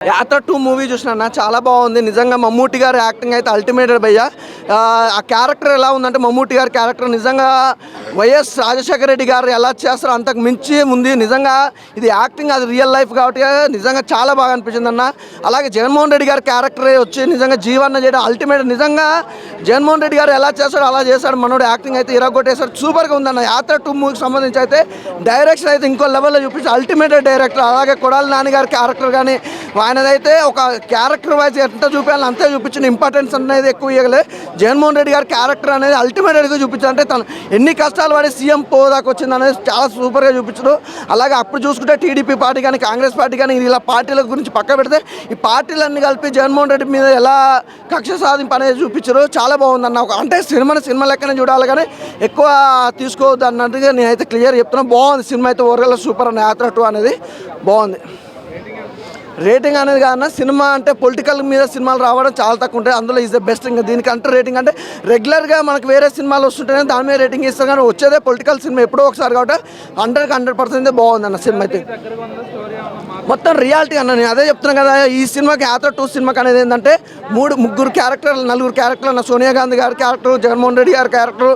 యాత్ర two movie చూసినా చాలా బాగుంది. నిజంగా మమ్మూటి గారి యాక్టింగ్ అయితే అల్టిమేటెడ్ భయ్య. ఆ, క్యారెక్టర్ ఎలా ఉందంటే మమ్మూటి గారి క్యారెక్టర్ నిజంగా వైఎస్ రాజశేఖర రెడ్డి గారు ఎలా చేస్తారో అంతకు మించి ఉంది నిజంగా ఇది యాక్టింగ్ అది రియల్ లైఫ్ కాబట్టి నిజంగా చాలా బాగా అనిపించింది అన్న. అలాగే జగన్మోహన్ రెడ్డి గారి క్యారెక్టర్ వచ్చి నిజంగా జీవన్న చేయడం అల్టిమేట్. నిజంగా జగన్మోహన్ రెడ్డి గారు ఎలా చేస్తాడో అలా చేశాడు మనోడు యాక్టింగ్ అయితే ఇరగొట్టేశాడు. సూపర్గా ఉందన్న. యాత్ర టూ మూవీకి సంబంధించి అయితే డైరెక్షన్ అయితే ఇంకో లెవెల్లో చూపించి అల్టిమేటెడ్ డైరెక్టర్. అలాగే కొడాలి నాన్నగారి గారి క్యారెక్టర్ కానీ ఆయనదైతే ఒక క్యారెక్టర్ వైజ్ ఎంత చూపించాలి అంతే చూపించిన ఇంపార్టెన్స్ అనేది ఎక్కువ ఇవ్వలే జగన్మోహన్ రెడ్డి గారి క్యారెక్టర్ అనేది అల్టిమేటెడ్గా చూపించారు అంటే తను ఎన్ని కష్టాలు పడి సీఎం పోదాకు వచ్చింది అనేది చాలా సూపర్గా చూపించడు. అలాగే అప్పుడు చూసుకుంటే టీడీపీ పార్టీ కానీ కాంగ్రెస్ పార్టీ కానీ ఇలా పార్టీల గురించి పక్క పెడితే ఈ పార్టీలన్నీ కలిపి జగన్మోహన్ రెడ్డి మీద ఎలా కక్ష సాధింపు అనేది చూపించారు చాలా బాగుందన్న ఒక అంటే సినిమాని సినిమా లెక్కనే చూడాలి కానీ ఎక్కువ తీసుకోవద్దు అన్నట్టుగా నేనైతే క్లియర్ చెప్తున్నా. బాగుంది సినిమా అయితే ఓవరాల్ సూపర్ అన్న యాత్ర టూ అనేది. బాగుంది. రేటింగ్ అనేది కాదన్న సినిమా అంటే పొలిటికల్ మీద సినిమాలు రావడం చాలా తక్కువ ఉంటాయి. అందులో ఈజ్ ద బెస్ట్ ఇంకా దీనికంటే రేటింగ్ అంటే రెగ్యులర్గా మనకు వేరే సినిమాలు వస్తుంటేనే దాని మీద రేటింగ్ ఇస్తాం కానీ వచ్చేదే పొలిటికల్ సినిమా ఎప్పుడో ఒకసారి కాబట్టి హండ్రెడ్కి హండ్రెడ్ పర్సెంట్ బాగుంది అన్న సినిమా అయితే. మొత్తం రియాలిటీ అన్న నేను అదే చెప్తున్నాను కదా ఈ సినిమాకి యాత్ర టూ సినిమాకి అనేది ఏంటంటే మూడు ముగ్గురు క్యారెక్టర్లు నలుగురు క్యారెక్టర్లు అన్న సోనియా గాంధీ గారి క్యారెక్టర్ జగన్మోహన్ రెడ్డి గారి క్యారెక్టర్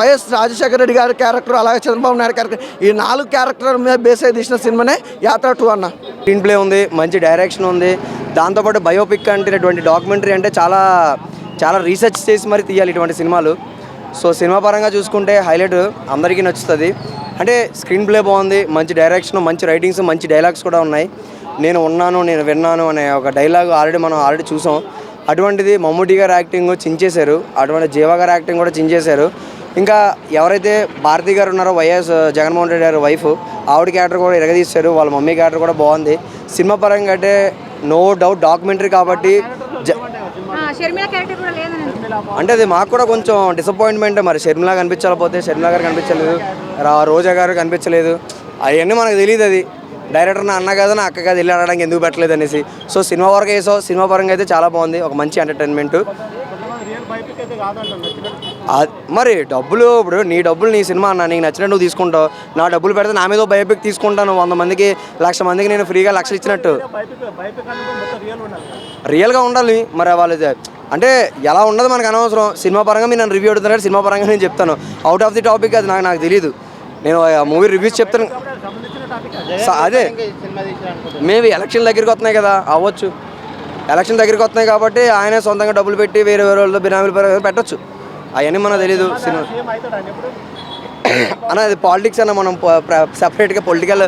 వైఎస్ రాజశేఖర రెడ్డి గారి క్యారెక్టర్ అలాగే చంద్రబాబు నాయుడు క్యారెక్టర్ ఈ నాలుగు క్యారెక్టర్ మీద బేస్ అయి తీసిన సినిమానే యాత్ర టూ అన్న. స్క్రీన్ ప్లే ఉంది మంచి డైరెక్షన్ ఉంది. దాంతోపాటు బయోపిక్ అంటే ఇటువంటి డాక్యుమెంటరీ అంటే చాలా చాలా రీసెర్చ్ చేసి మరి తీయాలి ఇటువంటి సినిమాలు. సో సినిమా పరంగా చూసుకుంటే హైలైట్ అందరికీ నచ్చుతుంది. అంటే స్క్రీన్ ప్లే బాగుంది మంచి డైరెక్షన్ మంచి రైటింగ్స్ మంచి డైలాగ్స్ కూడా ఉన్నాయి. నేను ఉన్నాను నేను విన్నాను అనే ఒక డైలాగ్ ఆల్రెడీ మనం ఆల్రెడీ చూసాం. అటువంటిది మమ్మూటి గారు యాక్టింగ్ చించేశారు. అటువంటి జీవా గారు యాక్టింగ్ కూడా చించేశారు. ఇంకా ఎవరైతే భారతి గారు ఉన్నారో వైఎస్ జగన్మోహన్ రెడ్డి గారి వైఫ్ ఆవిడ క్యారెక్టర్ కూడా ఎరగదీశారు వాళ్ళ మమ్మీ క్యారెక్టర్ కూడా బాగుంది. సినిమా పరంగా అంటే నో డౌట్ డాక్యుమెంటరీ కాబట్టి అంటే అది మాకు కూడా కొంచెం డిసప్పాయింట్మెంట్ మరి. షర్మిలా కనిపించకపోతే షర్మిలా గారు కనిపించలేదు రోజా గారు కనిపించలేదు. అవన్నీ మనకు తెలియదు అది. డైరెక్టర్ నా అన్న కదా నా అక్క కదా వెళ్ళి అడగడానికి ఎందుకు పెట్టలేదు అనేసి. సో సినిమా వరకు వేసో సినిమా పరంగా అయితే చాలా బాగుంది. ఒక మంచి ఎంటర్టైన్మెంట్ మరి డబ్బులు ఇప్పుడు నీ డబ్బులు నీ సినిమా అన్న నీకు నచ్చినట్టు నువ్వు తీసుకుంటావు. నా డబ్బులు పెడితే నా మీద బయోపిక్ తీసుకుంటాను. వంద మందికి లక్ష మందికి నేను ఫ్రీగా లక్షలు ఇచ్చినట్టు. రియల్గా ఉండాలి. మరి వాళ్ళు ఇది- అంటే ఎలా ఉండదు మనకు అనవసరం. సినిమా పరంగా మీరు నన్ను రివ్యూ అడుగుతున్నారు సినిమా పరంగా నేను చెప్తాను. అవుట్ ఆఫ్ ది టాపిక్ అది నాకు నాకు తెలియదు నేను ఆ మూవీ రివ్యూస్ చెప్తాను. అదే. మేబీ ఎలక్షన్ దగ్గరికి వస్తున్నాయి కదా అవ్వచ్చు. ఎలక్షన్ దగ్గరికి వస్తున్నాయి కాబట్టి ఆయనే సొంతంగా డబ్బులు పెట్టి వేరే వేరే వాళ్ళు బినామీల పేరు పెట్టొచ్చు. అవన్నీ మనకు తెలియదు సినిమా. అన్న అది పాలిటిక్స్ అన్న మనం సపరేట్గా పొలిటికల్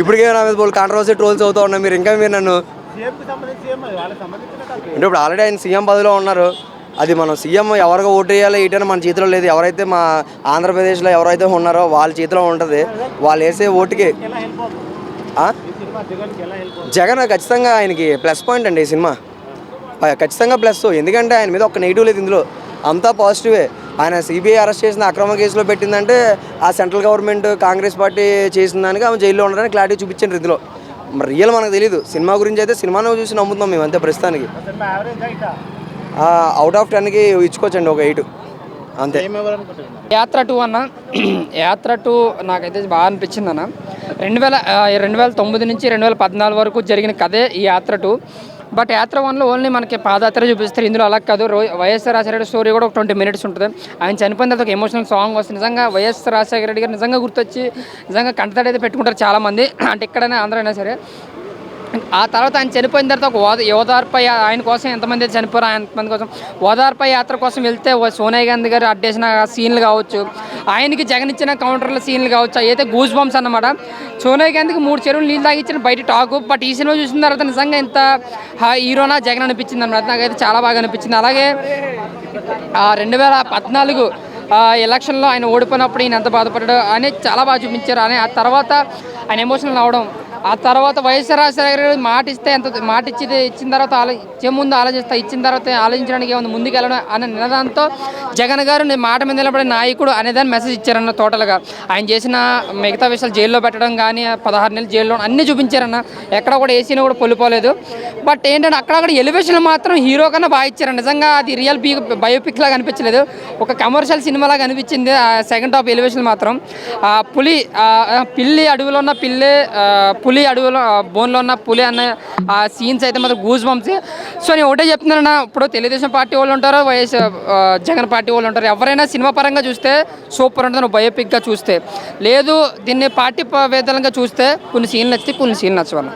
ఇప్పటికే నా మీద కాంట్రవర్సీ ట్రోల్స్ అవుతూ ఉన్నాయి మీరు ఇంకా మీరు నన్ను అంటే ఇప్పుడు ఆల్రెడీ ఆయన సీఎం పదవిలో ఉన్నారు. అది మనం సీఎం ఎవరికి ఓటు వేయాలో ఏటైనా మన చేతిలో లేదు. ఎవరైతే మా ఆంధ్రప్రదేశ్లో ఎవరైతే ఉన్నారో వాళ్ళ చేతిలో ఉంటుంది. వాళ్ళు వేసే ఓటుకి. జగన్ ఖచ్చితంగా ఆయనకి ప్లస్ పాయింట్ అండి ఈ సినిమా. ఖచ్చితంగా ప్లస్. ఎందుకంటే ఆయన మీద ఒక నెగిటివ్ లేదు ఇందులో. అంతా పాజిటివే. ఆయన సిబిఐ అరెస్ట్ చేసిన అక్రమ కేసులో పెట్టిందంటే ఆ సెంట్రల్ గవర్నమెంట్ కాంగ్రెస్ పార్టీ చేసిన దానికి ఆమె జైల్లో ఉండడానికి క్లారిటీ చూపించండి ఇందులో. మరి రియల్ మనకు తెలియదు సినిమా గురించి అయితే సినిమాను చూసి నమ్ముతున్నాం మేము అంతే ప్రస్తుతానికి. అవుట్ ఆఫ్ టెన్కి ఇచ్చుకోవచ్చండి ఒక ఎయిట్. అంతే. యాత్ర టూ అన్న. యాత్ర టూ నాకైతే బాగా అనిపించింది అన్న. రెండు వేల రెండు వేల తొమ్మిది నుంచి రెండు వేల పద్నాలుగు వరకు జరిగిన కథే ఈ యాత్ర టూ. బట్ యాత్ర వన్లో ఓన్లీ మనకి పాదయాత్ర చూపిస్తారు. ఇందులో అలా కాదు. రో వైఎస్ఆర్ రాజశేఖర స్టోరీ కూడా ఒక ట్వంటీ మినిట్స్ ఉంటుంది. ఆయన చనిపోయిన తర్వాత ఒక ఎమోషనల్ సాంగ్ వస్తుంది. నిజంగా వైఎస్ రాజశేఖర రెడ్డి గారు నిజంగా గుర్తొచ్చి నిజంగా కంటతడి అయితే పెట్టుకుంటారు చాలామంది. అంటే ఎక్కడైనా ఆంధ్ర అయినా సరే ఆ తర్వాత ఆయన చనిపోయిన తర్వాత ఒక ఓద ఓదార్పై ఆయన కోసం ఎంతమంది అయితే చనిపోయారు ఎంతమంది కోసం ఓదార్పై యాత్ర కోసం వెళ్తే సోనియా గాంధీ గారు అడ్డేసిన సీన్లు కావచ్చు ఆయనకి జగన్ ఇచ్చిన కౌంటర్ల సీన్లు కావచ్చు అయితే గూజ్ బంప్స్ అన్నమాట. సోనియా గాంధీకి మూడు చెరువులు నీళ్ళు తాగిచ్చిన బయట టాక్ బట్ ఈ సినిమా చూసిన తర్వాత నిజంగా ఇంత హీరోనా జగన్ అనిపించింది అన్నమాట. నాకైతే చాలా బాగా అనిపించింది. అలాగే ఆ రెండు వేల పద్నాలుగు ఎలక్షన్లో ఆయన ఓడిపోయినప్పుడు ఈయన ఎంత బాధపడ్డాడు అనేది చాలా బాగా చూపించారు. అని ఆ తర్వాత ఆయన ఎమోషనల్ అవడం ఆ తర్వాత వైఎస్ఆర్ రాజశేఖర గారు మాట ఇస్తే ఎంత మాట ఇచ్చి ఇచ్చిన తర్వాత ఆలో ముందు ఆలోచిస్తా ఇచ్చిన తర్వాత ఆలోచించడానికి ఏముంది? ముందుకు వెళ్ళడం అనే నినాదంతో జగన్ గారు నేను మాట మీద నిలబడే నాయకుడు అనేదాన్ని మెసేజ్ ఇచ్చారన్న టోటల్గా ఆయన చేసిన మిగతా విషయాలు జైల్లో పెట్టడం కానీ పదహారు నెలలు జైల్లో అన్నీ చూపించారన్న. ఎక్కడ కూడా ఏసీని కూడా పొలిపోలేదు బట్ ఏంటంటే అక్కడక్కడ ఎలివేషన్ మాత్రం హీరో కన్నా బాగా ఇచ్చారన్న నిజంగా అది రియల్ బీ బయోపిక్ లాగా అనిపించలేదు. ఒక కమర్షియల్ సినిమా లాగా అనిపించింది ఆ సెకండ్ హాఫ్ ఎలివేషన్ మాత్రం. ఆ పులి పిల్లి అడవిలో ఉన్న పిల్లి పులి పులి అడవిలో బోన్లో ఉన్న పులి అన్న ఆ సీన్స్ అయితే మాత్రం గూజ్ బంప్స్ సో నేను ఒకటే చెప్తున్నాను ఇప్పుడు తెలుగుదేశం పార్టీ వాళ్ళు ఉంటారు వైఎస్ జగన్ పార్టీ వాళ్ళు ఉంటారు. ఎవరైనా సినిమా పరంగా చూస్తే సూపర్ ఉంటుంది బయోపిక్గా చూస్తే. లేదు దీన్ని పార్టీ ప- చూస్తే కొన్ని సీన్లు నచ్చితే కొన్ని సీన్లు నచ్చవాలి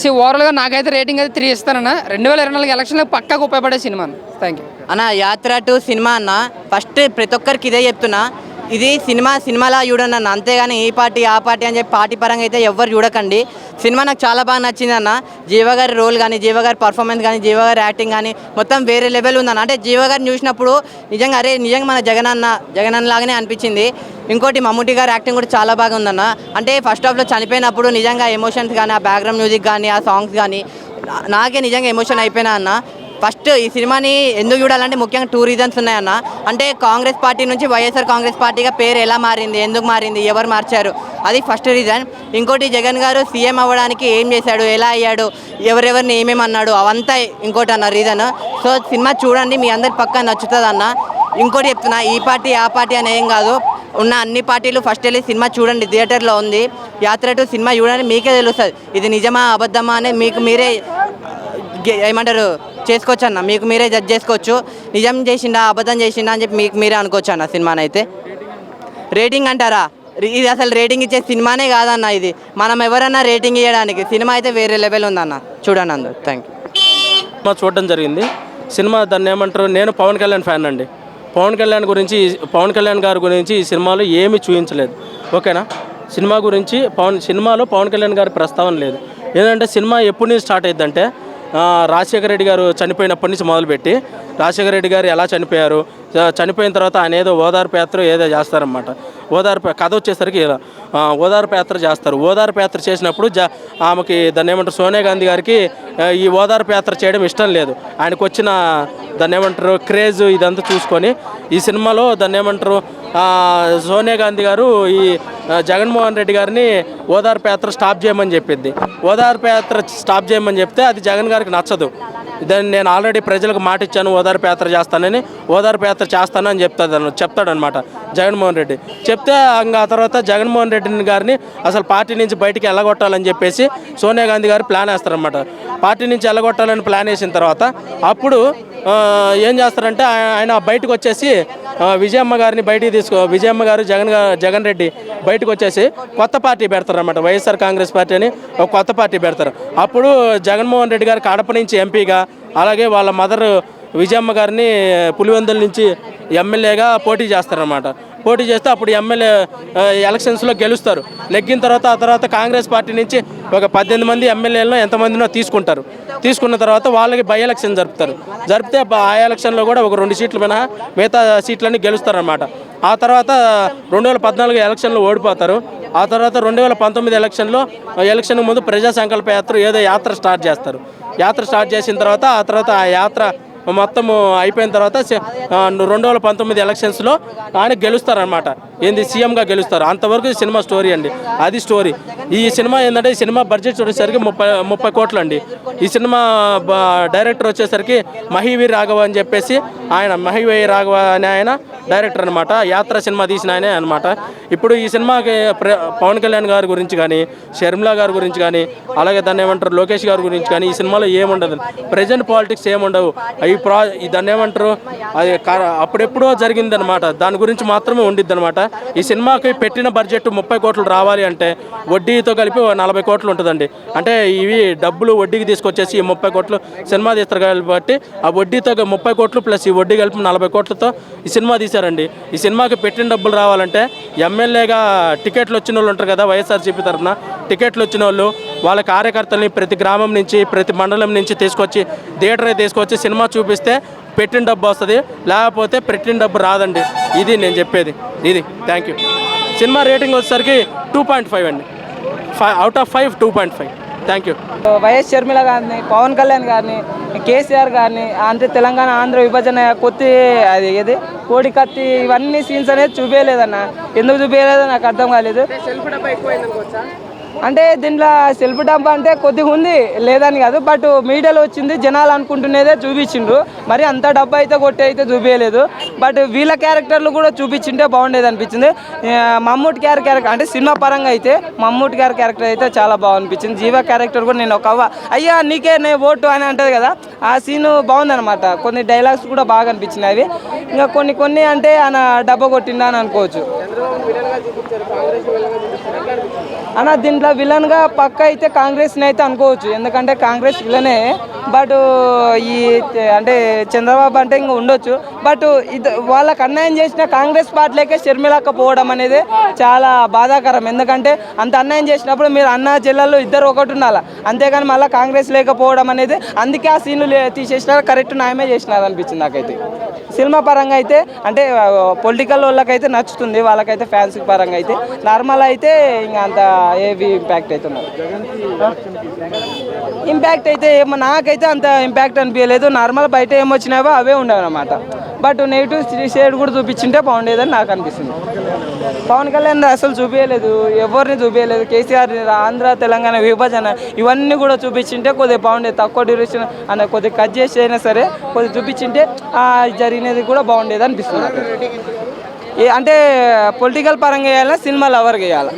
సో ఓవరాల్గా నాకైతే రేటింగ్ అయితే త్రీ ఇస్తానన్న. రెండు వేల ఇరవై నాలుగు ఎలక్షన్లకు పక్కాగా ఉపయోగపడే సినిమా థ్యాంక్ యూ అన్న యాత్ర టు సినిమా అన్న ఫస్ట్ ప్రతి ఒక్కరికి ఇదే చెప్తున్నా. ఇది సినిమా సినిమాలా చూడండి అన్న. అంతేగాని ఈ పార్టీ ఆ పార్టీ అని చెప్పి పార్టీ పరంగా అయితే ఎవ్వరు చూడకండి. సినిమా నాకు చాలా బాగా నచ్చింది అన్న. జీవగారి రోల్ కానీ జీవగారి పర్ఫార్మెన్స్ కానీ జీవగారి యాక్టింగ్ కానీ మొత్తం వేరే లెవెల్ ఉందన్న. అంటే జీవగారిని చూసినప్పుడు నిజంగా అరే నిజంగా మన జగనన్న జగనన్న లాగానే అనిపించింది. ఇంకోటి మమ్ముటి గారి యాక్టింగ్ కూడా చాలా బాగా ఉందన్న. అంటే ఫస్ట్ హాఫ్లో చనిపోయినప్పుడు నిజంగా ఎమోషన్స్ కానీ ఆ బ్యాక్గ్రౌండ్ మ్యూజిక్ కానీ ఆ సాంగ్స్ కానీ నాకే నిజంగా ఎమోషన్ అయిపోయినా అన్న. ఫస్ట్ ఈ సినిమాని ఎందుకు చూడాలంటే ముఖ్యంగా టూ రీజన్స్ ఉన్నాయన్న. అంటే కాంగ్రెస్ పార్టీ నుంచి వైఎస్ఆర్ కాంగ్రెస్ పార్టీగా పేరు ఎలా మారింది ఎందుకు మారింది ఎవరు మార్చారు అది ఫస్ట్ రీజన్. ఇంకోటి జగన్ గారు సీఎం అవ్వడానికి ఏం చేశాడు ఎలా అయ్యాడు ఎవరెవరిని ఏమేమి అన్నాడు అవంతా ఇంకోటి అన్న రీజన్. సో సినిమా చూడండి మీ అందరి పక్క నచ్చుతుంది అన్న ఇంకోటి చెప్తున్నా ఈ పార్టీ ఆ పార్టీ అని ఏం కాదు. ఉన్న అన్ని పార్టీలు ఫస్ట్ వెళ్ళి సినిమా చూడండి థియేటర్లో ఉంది. యాత్ర టు సినిమా చూడండి మీకే తెలుస్తుంది. ఇది నిజమా అబద్ధమా అనేది మీకు మీరే ఏమంటారు? చేసుకోవచ్చు అన్న. మీకు మీరే జడ్జ్ చేసుకోవచ్చు. నిజం చేసిండా అబద్ధం చేసిండా అని చెప్పి మీకు మీరే అనుకోవచ్చు అన్న సినిమాని అయితే రేటింగ్ అంటారా? ఇది అసలు రేటింగ్ ఇచ్చే సినిమానే కాదన్న ఇది. మనం ఎవరన్నా రేటింగ్ ఇవ్వడానికి సినిమా అయితే వేరే లెవెల్ ఉందన్న. చూడండి అందు థ్యాంక్ యూ సినిమా చూడడం జరిగింది. సినిమా దాన్ని ఏమంటారు? నేను పవన్ కళ్యాణ్ ఫ్యాన్ అండి. పవన్ కళ్యాణ్ గురించి పవన్ కళ్యాణ్ గారి గురించి ఈ సినిమాలో ఏమీ చూపించలేదు. ఓకేనా? సినిమా గురించి పవన్ సినిమాలో పవన్ కళ్యాణ్ గారి ప్రస్తావన లేదు. ఏంటంటే సినిమా ఎప్పటి నుంచి స్టార్ట్ అయ్యిందంటే రాజశేఖర రెడ్డి గారు చనిపోయినప్పటి నుంచి మొదలుపెట్టి రాజశేఖర రెడ్డి గారు ఎలా చనిపోయారు చనిపోయిన తర్వాత ఆయన ఏదో ఓదార్పు యాత్ర ఏదో చేస్తారనమాట ఓదార్పు కథ వచ్చేసరికి ఇలా, ఓదార్పు యాత్ర చేస్తారు. ఓదార్పు యాత్ర చేసినప్పుడు జ ఆమెకి దాన్ని ఏమంటారు సోనియా గాంధీ గారికి ఈ ఓదార్పు యాత్ర చేయడం ఇష్టం లేదు. ఆయనకు వచ్చిన దాన్ని ఏమంటారు క్రేజ్ ఇదంతా చూసుకొని ఈ సినిమాలో దాన్ని ఏమంటారు సోనియా గాంధీ గారు ఈ జగన్మోహన్ రెడ్డి గారిని ఓదార్పు యాత్ర స్టాప్ చేయమని చెప్పింది ఓదార్పు యాత్ర స్టాప్ చేయమని చెప్తే అది జగన్ గారికి నచ్చదు. దాన్ని నేను ఆల్రెడీ ప్రజలకు మాట ఇచ్చాను ఓదార్పు యాత్ర చేస్తానని ఓదార్పు యాత్ర చేస్తానని చెప్తాను చెప్తాడనమాట జగన్మోహన్ రెడ్డి. చెప్తే ఇంకా ఆ తర్వాత జగన్మోహన్ రెడ్డి గారిని అసలు పార్టీ నుంచి బయటికి వెళ్ళగొట్టాలని చెప్పేసి సోనియా గాంధీ గారు ప్లాన్ వేస్తారనమాట పార్టీ నుంచి వెళ్ళగొట్టాలని ప్లాన్ వేసిన తర్వాత అప్పుడు ఏం చేస్తారంటే ఆయన బయటకు వచ్చేసి విజయమ్మ గారిని బయటికి తీసుకో విజయమ్మ గారు జగన్ జగన్ రెడ్డి బయటకు వచ్చేసి కొత్త పార్టీ పెడతారు అనమాట వైఎస్ఆర్ కాంగ్రెస్ పార్టీ అని ఒక కొత్త పార్టీ పెడతారు. అప్పుడు జగన్మోహన్ రెడ్డి గారు కడప నుంచి ఎంపీగా అలాగే వాళ్ళ మదర్ విజయమ్మ గారిని పులివెందుల నుంచి ఎమ్మెల్యేగా పోటీ చేస్తారనమాట పోటీ చేస్తే అప్పుడు ఎమ్మెల్యే ఎలక్షన్స్లో గెలుస్తారు. నెగ్గిన తర్వాత ఆ తర్వాత కాంగ్రెస్ పార్టీ నుంచి ఒక పద్దెనిమిది మంది ఎమ్మెల్యేలను ఎంతమందినో తీసుకుంటారు. తీసుకున్న తర్వాత వాళ్ళకి బై ఎలక్షన్ జరుపుతారు. జరిపితే ఆ ఎలక్షన్లో కూడా ఒక రెండు సీట్లు మినహా మిగతా సీట్లన్నీ గెలుస్తారనమాట ఆ తర్వాత రెండు వేల పద్నాలుగు ఎలక్షన్లో ఓడిపోతారు. ఆ తర్వాత రెండు వేల పంతొమ్మిది ఎలక్షన్లో ఎలక్షన్ ముందు ప్రజా సంకల్ప యాత్ర ఏదో యాత్ర స్టార్ట్ చేస్తారు. యాత్ర స్టార్ట్ చేసిన తర్వాత ఆ తర్వాత ఆ యాత్ర మొత్తం అయిపోయిన తర్వాత రెండు వేల పంతొమ్మిది ఎలక్షన్స్లో ఆయన గెలుస్తారనమాట ఏంది సీఎంగా గెలుస్తారు? అంతవరకు సినిమా స్టోరీ అండి. అది స్టోరీ ఈ సినిమా ఏంటంటే ఈ సినిమా బడ్జెట్ వచ్చేసరికి ముప్పై ముప్పై కోట్లు అండి ఈ సినిమా డైరెక్టర్ వచ్చేసరికి మహివీర్ రాఘవ అని చెప్పేసి ఆయన మహివీర్ రాఘవ అనే ఆయన డైరెక్టర్ అనమాట యాత్ర సినిమా తీసిన ఆయనే అనమాట ఇప్పుడు ఈ సినిమాకి ప్ర- పవన్ కళ్యాణ్ గారి గురించి కానీ షర్మిలా గారి గురించి కానీ అలాగే దాన్ని ఏమంటారు లోకేష్ గారి గురించి కానీ ఈ సినిమాలో ఏముండదు. ప్రజెంట్ పాలిటిక్స్ ఏముండవు. ఈ ప్రా దాన్ని ఏమంటారు అది అప్పుడెప్పుడో జరిగిందనమాట దాని గురించి మాత్రమే ఉండిద్ది అనమాట ఈ సినిమాకి పెట్టిన బడ్జెట్ ముప్పై కోట్లు రావాలి అంటే వడ్డీతో కలిపి నలభై కోట్లు ఉంటుందండి. అంటే ఇవి డబ్బులు వడ్డీకి తీసుకొచ్చేసి ఈ ముప్పై కోట్లు సినిమా తీస్తారు కాబట్టి ఆ వడ్డీతో ముప్పై కోట్లు ప్లస్ ఈ వడ్డీ కలిపి నలభై కోట్లతో ఈ సినిమా తీశారండి. ఈ సినిమాకి పెట్టిన డబ్బులు రావాలంటే ఎమ్మెల్యేగా టికెట్లు వచ్చిన వాళ్ళు ఉంటారు కదా వైఎస్ఆర్సీపీ తరఫున. టికెట్లు వచ్చిన వాళ్ళు వాళ్ళ కార్యకర్తల్ని ప్రతి గ్రామం నుంచి ప్రతి మండలం నుంచి తీసుకొచ్చి థియేటర్ తీసుకొచ్చి సినిమా చూపిస్తే పెట్టిన డబ్బు వస్తుంది లేకపోతే పెట్టిన డబ్బు రాదండి. ఇది నేను చెప్పేది. ఇది. థ్యాంక్ యూ సినిమా రేటింగ్ వచ్చేసరికి టూ పాయింట్ ఫైవ్ అండి. Five out of five two point five thank you YS Sharmila గారిని పవన్ కళ్యాణ్ గారిని కేసీఆర్ గారిని అంటే తెలంగాణ ఆంధ్ర విభజన కొత్త అది ఏది? కోడి కత్తి ఇవన్నీ సీన్స్ అనేది చూపించలేదన్న ఎందుకు చూపించలేదో నాకు అర్థం కాలేదు. అంటే దీంట్లో సెల్ఫ్ డబ్బా అంటే కొద్దిగా ఉంది లేదని కాదు బట్ మీడియాలో వచ్చింది జనాలు అనుకుంటున్నదే చూపించిండ్రు. మరి అంత డబ్బా అయితే కొట్టి అయితే చూపించలేదు. బట్ వీళ్ళ క్యారెక్టర్లు కూడా చూపించింటే బాగుండేది అనిపించింది. మమ్మూటి గారి క్యారెక్టర్ అంటే సినిమా పరంగా అయితే మమ్మూటి గారి క్యారెక్టర్ అయితే చాలా బాగా అనిపించింది జీవ క్యారెక్టర్ కూడా నేను ఒక అవ్వ. అయ్యా నీకే నే ఓటు అని అంటది కదా ఆ సీను బాగుందనమాట కొన్ని డైలాగ్స్ కూడా బాగా అనిపించినాయి ఇంకా కొన్ని కొన్ని అంటే ఆయన డబ్బా కొట్టిందా అని అనుకోవచ్చు. అన్న దీంట్లో విలన్గా పక్క అయితే కాంగ్రెస్ని అయితే అనుకోవచ్చు. ఎందుకంటే కాంగ్రెస్ విలనే బట్ ఈ అంటే చంద్రబాబు అంటే ఇంకా ఉండొచ్చు. బట్ ఇది వాళ్ళకి అన్యాయం చేసిన కాంగ్రెస్ పార్టీలకే షర్మిలక్క పోవడం అనేది చాలా బాధాకరం. ఎందుకంటే అంత అన్యాయం చేసినప్పుడు మీరు అన్న జిల్లాలో ఇద్దరు ఒకటి ఉండాలి? అంతేగాని మళ్ళీ కాంగ్రెస్ లేకపోవడం అనేది అందుకే ఆ సీన్లు తీసేసినారు. కరెక్ట్ న్యాయమే చేసినారు అనిపించింది నాకైతే. సినిమా పరంగా అయితే అంటే పొలిటికల్ వాళ్ళకైతే నచ్చుతుంది. వాళ్ళకైతే ఫ్యాన్స్ పరంగా అయితే నార్మల్ అయితే ఇంకా అంత ఏవి ఇంపాక్ట్ అవుతున్నారు ఇంపాక్ట్ అయితే ఏమో నాకైతే అంత ఇంపాక్ట్ అనిపించలేదు నార్మల్ బయట ఏమొచ్చినావో అవే ఉండవు అనమాట బట్ నెగిటివ్ షేడ్ కూడా చూపించింటే బాగుండేదని నాకు అనిపిస్తుంది. పవన్ కళ్యాణ్ అసలు చూపించలేదు ఎవరిని చూపించలేదు కేసీఆర్ ఆంధ్ర తెలంగాణ విభజన ఇవన్నీ కూడా చూపించింటే కొద్దిగా బాగుండేది. తక్కువ డ్యూరేషన్ అన్న కొద్దిగా కట్ చేసి అయినా సరే కొద్దిగా చూపించింటే ఆ జరిగినది కూడా బాగుండేది అనిపిస్తుంది అంటే పొలిటికల్ పరంగా వేయాలా సినిమా లవర్ వేయాలా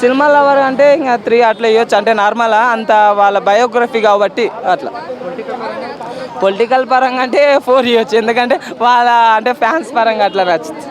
సినిమా లవర్ అంటే ఇంకా త్రీ అట్లా వేయొచ్చు అంటే నార్మల్ అంత వాళ్ళ బయోగ్రఫీ కాబట్టి అట్లా. పొలిటికల్ పరంగా అంటే ఫోర్ ఇవ్వచ్చు ఎందుకంటే వాళ్ళ అంటే ఫ్యాన్స్ పరంగా అట్లా నచ్చుతుంది.